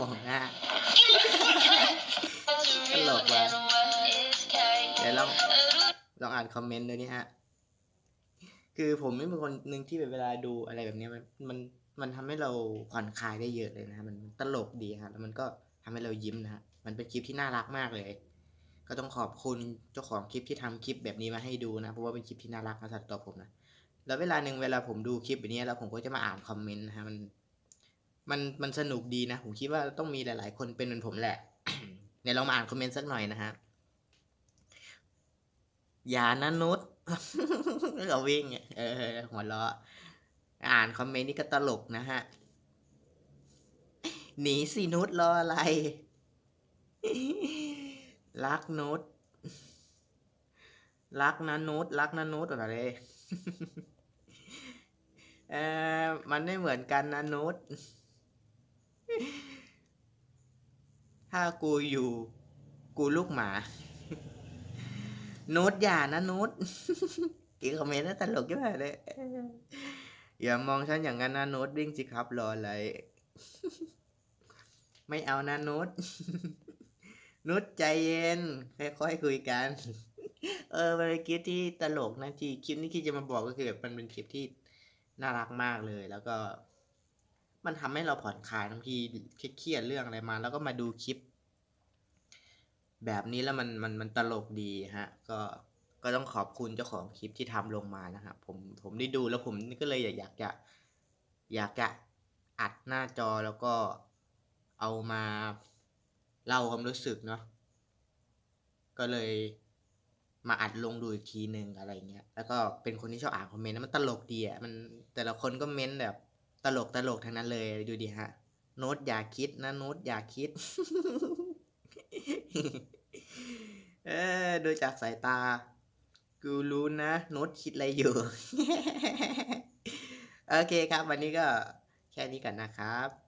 มองหน้าตลกว่ะเดี๋ยวลองลองอ่านคอมเมนต์ดูนี่ฮะ คือผมไม่เป็นคนหนึ่งที่แบบเวลาดูอะไรแบบเนี้ยมันมันมันทำให้เราผ่อนคลายได้เยอะเลยนะฮะมันตลกดีฮะแล้วมันก็ทำให้เรายิ้มนะฮะมันเป็นคลิปที่น่ารักมากเลย ก็ต้องขอบคุณเจ้าของคลิปที่ทำคลิปแบบนี้มาให้ดูนะ เพราะว่าเป็นคลิปที่น่ารักนะสำหรับตัวผมนะ แล้วเวลาหนึ่งเวลาผมดูคลิปแบบนี้แล้วผมก็จะมาอ่านคอมเมนต์นะฮะมันมันมันสนุกดีนะ ผมคิดว่าต้องมีหลาย ๆ คนเป็นเหมือนผมแหละเดี๋ยวเรามาอ่านคอมเมนต์สักหน่อยนะฮะอย่านะนุชเราวิ่งเออหัวเราะอ่านคอมเมนต์นี่ก็ตลกนะฮะหนีสินุชรออะไร รักนุชรักนะนุชรักนะนุชอะไร เออมันไม่เหมือนกันนะนุชถ้ากูอยู่ กูลูกหมา นุชอย่านะนุชกี่คอมเมนต์น่าตลกจังเลยอย่ามองฉันอย่างนั้นนะนุชวิ่งสิครับรออะไร ไม่เอานะนุชนุชใจเย็นค่อยๆคุยกัน เออเป็นคลิปที่ตลกนะที่คลิปนี้ที่จะมาบอกก็คือแบบมันเป็นคลิปที่ น่ารักมากเลย แล้วก็ มันทำให้เราผ่อนคลายบางทีเครียดเรื่องอะไรมา แล้วก็มาดูคลิป แบบนี้แล้วมันมันมันตลกดีฮะ ก็ก็ต้องขอบคุณเจ้าของคลิปที่ทำลงมานะครับผมผมได้ดูแล้วผมก็เลยอยากอยากจะ อยากจะอัดหน้าจอแล้วก็เอามาเล่าความรู้สึกเนาะก็เลย มาอัดลงดูอีกทีหนึ่งอะไรเงี้ย แล้วก็เป็นคนที่ชอบอ่านคอมเมนต์มันตลกดีอะ มันแต่ละคนก็เม้นแบบตลกตลกทั้งนั้นเลยดูดิฮะ โน้ตอย่าคิดนะโน้ตอย่าคิด เออดูจากสายตา กูรู้นะโน้ตคิดอะไรอยู่ โอเคครับ วันนี้ก็แค่นี้ก่อนนะครับ